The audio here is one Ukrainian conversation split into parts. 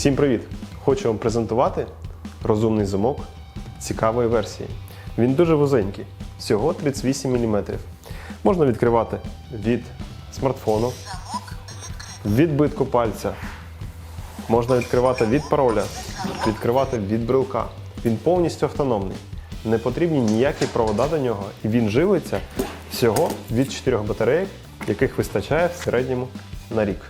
Всім привіт! Хочу вам презентувати розумний замок цікавої версії. Він дуже вузенький, всього 38 мм. Можна відкривати від смартфону, від битку пальця. Можна відкривати від пароля, відкривати від брелка. Він повністю автономний. Не потрібні ніякі провода до нього, і він живиться всього від 4 батарейок, яких вистачає в середньому на рік.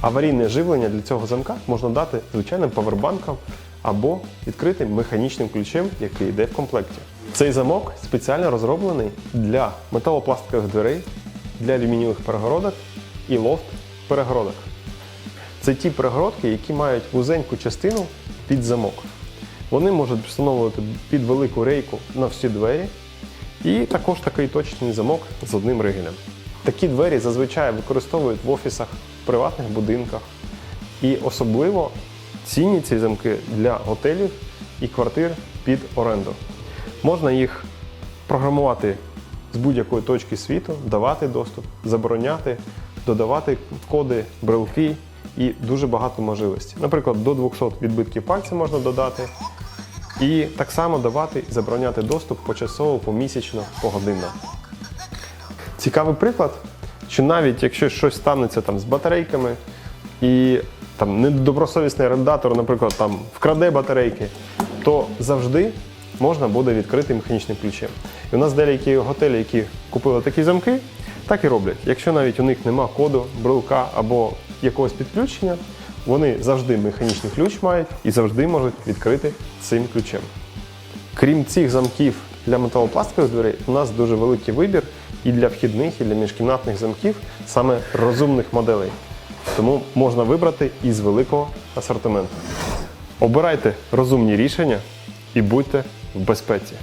Аварійне живлення для цього замка можна дати звичайним павербанком або відкритим механічним ключем, який йде в комплекті. Цей замок спеціально розроблений для металопластикових дверей, для алюмінієвих перегородок і лофт перегородок. Це ті перегородки, які мають вузеньку частину під замок. Вони можуть встановлювати під велику рейку на всі двері, і також такий точний замок з одним ригелем. Такі двері зазвичай використовують в офісах, приватних будинках. І особливо цінні ці замки для готелів і квартир під оренду. Можна їх програмувати з будь-якої точки світу, давати доступ, забороняти, додавати коди, брелки і дуже багато можливостей. Наприклад, до 200 відбитків пальця можна додати. І так само давати і забороняти доступ почасово, помісячно, погодинно. Цікавий приклад, що навіть якщо щось станеться там з батарейками і там недобросовісний орендатор, наприклад, там вкраде батарейки, то завжди можна буде відкрити механічним ключем. І у нас деякі готелі, які купили такі замки, так і роблять. Якщо навіть у них нема коду, брелка або якогось підключення, вони завжди механічний ключ мають і завжди можуть відкрити цим ключем. Крім цих замків для металопластикових дверей, у нас дуже великий вибір і для вхідних, і для міжкімнатних замків саме розумних моделей. Тому можна вибрати із великого асортименту. Обирайте розумні рішення і будьте в безпеці.